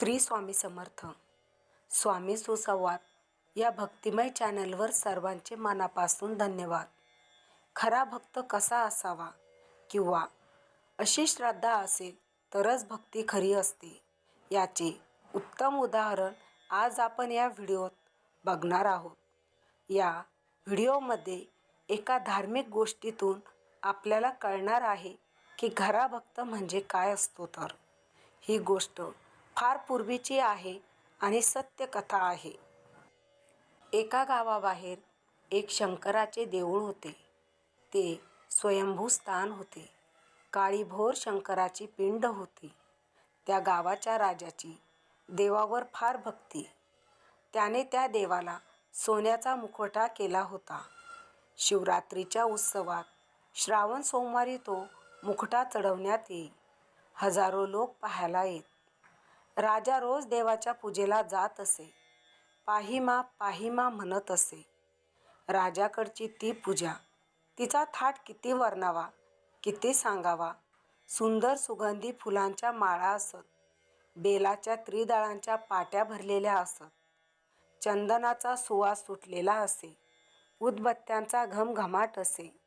श्री स्वामी समर्थ. स्वामी सुसंवाद. या भक्तिमय चॅनलवर सर्वांचे मनापासून धन्यवाद. खरा भक्त कसा असावा किंवा अशी श्रद्धा असेल तरच भक्ती खरी असते. याचे उत्तम उदाहरण आज आपण या व्हिडिओत बघणार आहोत. या व्हिडिओमध्ये एका धार्मिक गोष्टीतून आपल्याला कळणार आहे की घरा भक्त म्हणजे काय असतो तर. ही गोष्ट फार पूर्वीची आहे आणि सत्य कथा आहे. एका गावाबाहेर एक शंकराचे देऊळ होते. ते स्वयंभू स्थान होते. काळीभोर शंकराची पिंड होती. त्या गावाच्या राजाची देवावर फार भक्ती. त्याने त्या देवाला सोन्याचा मुखवटा केला होता. शिवरात्रीच्या उत्सवात श्रावण सोमवारी तो मुखटा चढवण्यात येई हजारो लोक पाहायला येत. राजा रोज देवाच्या पूजेला जात असे. पाहिमा पाहिमा म्हणत असे. राजाकडची ती पूजा. तिचा थाट किती वर्णावा किती सांगावा. सुंदर सुगंधी फुलांच्या माळा असत. बेलाच्या त्रिदळांच्या पाट्या भरलेल्या असत. चंदनाचा सुवास सुटलेला असे. उदबत्त्यांचा घमघमाट असे.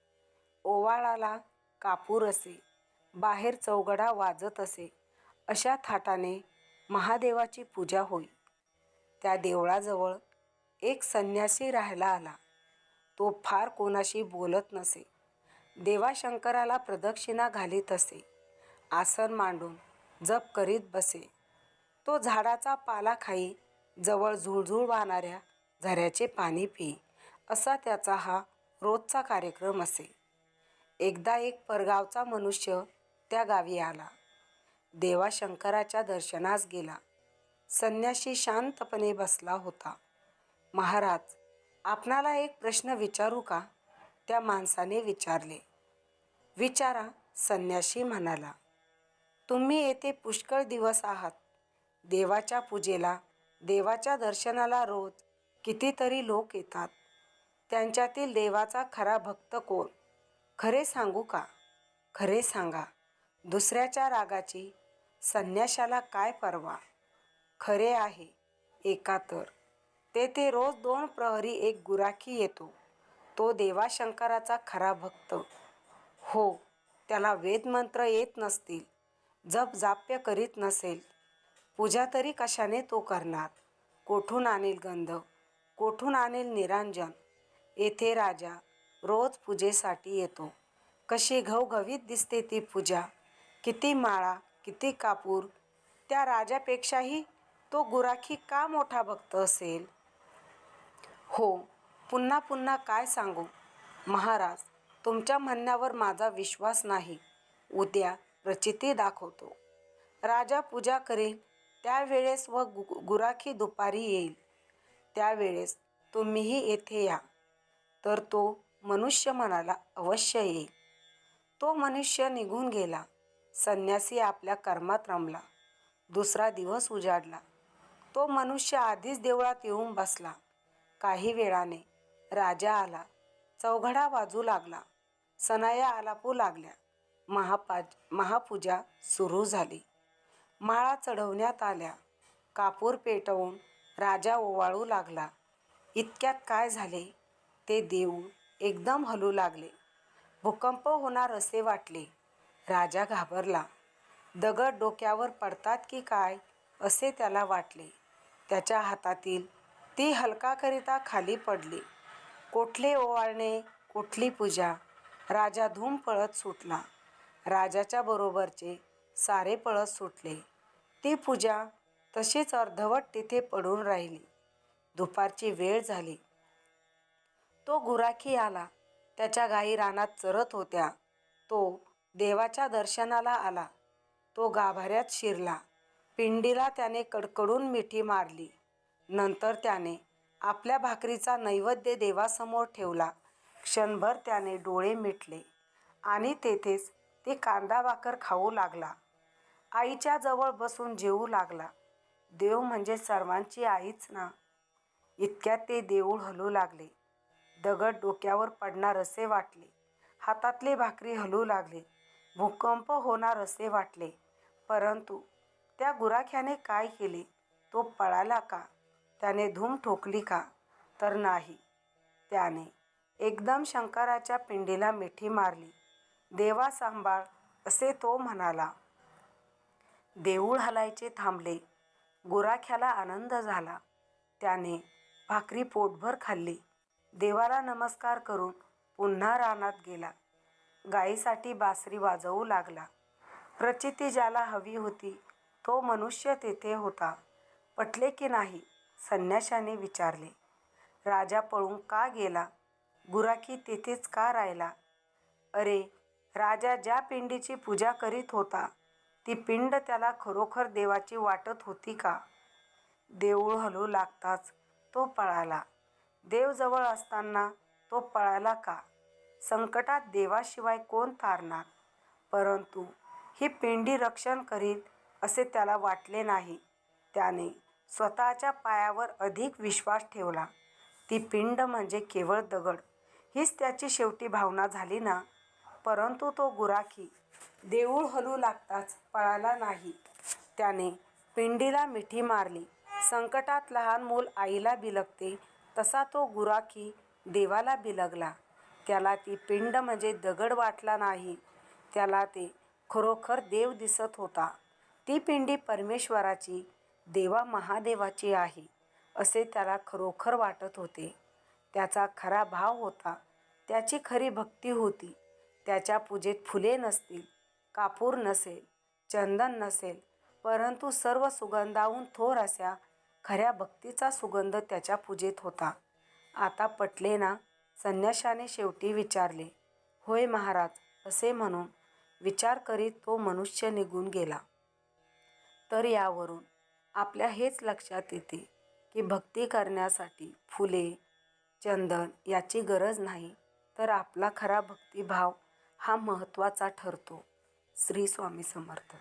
ओवाळाला कापूर असे. बाहेर चौघडा वाजत असे. अशा थाटाने महादेवाची पूजा होई. त्या देवळाजवळ एक संन्यासी राहायला आला. तो फार कोणाशी बोलत नसे. देवाशंकराला प्रदक्षिणा घालीत असे. आसन मांडून जप करीत बसे. तो झाडाचा पाला खाई जवळ झुळझुळ वाहणाऱ्या झऱ्याचे पाणी पी. असा त्याचा हा रोजचा कार्यक्रम असे. एकदा एक परगावचा मनुष्य त्या गावी आला. देवा शंकराच्या दर्शनास गेला. संन्याशी शांतपणे बसला होता. महाराज आपणाला एक प्रश्न विचारू का? त्या माणसाने विचारले. विचारा संन्याशी म्हणाला. तुम्ही येथे पुष्कळ दिवस आहात. देवाच्या पूजेला देवाच्या दर्शनाला रोज कितीतरी लोक येतात. त्यांच्यातील देवाचा खरा भक्त कोण? खरे सांगू का? खरे सांगा. दुसऱ्याच्या रागाची संन्याशाला काय परवा? खरे आहे एका तर. तेथे रोज दोन प्रहरी एक गुराखी येतो. तो देवाशंकराचा खरा भक्त. हो त्याला वेदमंत्र येत नसतील जप जाप्य करीत नसेल. पूजा तरी कशाने तो करणार? कोठून आणेल गंध? कोठून आणील निरांजन? येथे राजा रोज पूजेसाठी येतो. कशी घवघवीत दिसते ती पूजा. किती माळा किती कापूर? त्या राजापेक्षाही तो गुराखी का मोठा भक्त असेल? हो पुन्हा पुन्हा काय सांगू? महाराज तुमच्या म्हणण्यावर माझा विश्वास नाही. उद्या प्रचिती दाखवतो. राजा पूजा करेल. त्यावेळेस व गु गुराखी दुपारी येईल. त्यावेळेस तुम्हीही येथे या. तर तो मनुष्य मनाला अवश्य येईल. तो मनुष्य निघून गेला. संन्यासी आपल्या कर्मात रमला. दुसरा दिवस उजाडला. तो मनुष्य आधीच देवळात येऊन बसला. काही वेळाने राजा आला. चौघडा वाजू लागला. सनाया आलापू लागल्या. महापाज महापूजा सुरू झाली. माळा चढवण्यात आल्या. कापूर पेटवून राजा ओवाळू लागला. इतक्यात काय झाले? ते देऊळ एकदम हलू लागले. भूकंप होणार असे वाटले. राजा घाबरला. दगड डोक्यावर पडतात की काय असे त्याला वाटले. त्याच्या हातातील ती हलकाकरिता खाली पडली. कोठले ओवाळणे कुठली पूजा? राजा धूम पळत सुटला. राजाच्या बरोबरचे सारे पळत सुटले. ती पूजा तशीच अर्धवट तिथे पडून राहिली. दुपारची वेळ झाली. तो गुराखी आला. त्याच्या गायी रानात चरत होत्या. तो देवाच्या दर्शनाला आला. तो गाभाऱ्यात शिरला. पिंडीला त्याने कडकडून मिठी मारली. नंतर त्याने आपल्या भाकरीचा नैवेद्य देवासमोर ठेवला. क्षणभर त्याने डोळे मिटले आणि तेथेच ते कांदा भाकर खाऊ लागला. आईच्या जवळ बसून जेवू लागला. देव म्हणजे सर्वांची आईच ना? इतक्यात ते देऊळ हलू लागले. दगड डोक्यावर पडणार असे वाटले. हातातले भाकरी हलू लागले. भूकंप होणार असे वाटले. परंतु त्या गुराख्याने काय केले? तो पळाला का? त्याने धूम ठोकली का? तर नाही. त्याने एकदम शंकराच्या पिंडीला मिठी मारली. देवा सांभाळ असे तो म्हणाला. देऊळ हलायचे थांबले. गुराख्याला आनंद झाला. त्याने भाकरी पोटभर खाल्ली. देवाला नमस्कार करून पुन्हा रानात गेला. गायीसाठी बासरी वाजवू लागला. प्रचिती ज्याला हवी होती तो मनुष्य तेथे होता. पटले की नाही? संन्याशाने विचारले. राजा पळून का गेला? गुराखी तेथेच का राहिला? अरे राजा ज्या पिंडीची पूजा करीत होता ती पिंड त्याला खरोखर देवाची वाटत होती का? देऊळ हलू लागताच तो पळाला. देव जवळ असताना तो पळाला का? संकटात देवाशिवाय कोण तारणार? परंतु ही पिंडी रक्षण करील असे त्याला वाटले नाही. त्याने स्वतःच्या पायावर अधिक विश्वास ठेवला. ती पिंड म्हणजे केवळ दगड. हीच त्याची शेवटी भावना झाली ना? परंतु तो गुराखी देऊळ हलू लागताच पळाला नाही. त्याने पिंडीला मिठी मारली. संकटात लहान मूल आईला बिलगते तसा तो गुराखी देवाला बिलगला. त्याला ती पिंड म्हणजे दगड वाटला नाही. त्याला ते खरोखर देव दिसत होता. ती पिंडी परमेश्वराची देवा महादेवाची आहे असे त्याला खरोखर वाटत होते. त्याचा खरा भाव होता. त्याची खरी भक्ती होती. त्याच्या पूजेत फुले नसतील कापूर नसेल चंदन नसेल परंतु सर्व सुगंधाहून थोर अशा खऱ्या भक्तीचा सुगंध त्याच्या पूजेत होता. आता पटले ना? संन्याशाने शेवटी विचारले होय महाराज असे म्हणून विचार करीत तो मनुष्य निघून गेला. तर यावरून आपल्या हेच लक्षात येते की भक्ती करण्यासाठी फुले चंदन याची गरज नाही तर आपला खरा भक्तिभाव हा महत्त्वाचा ठरतो. श्री स्वामी समर्थ.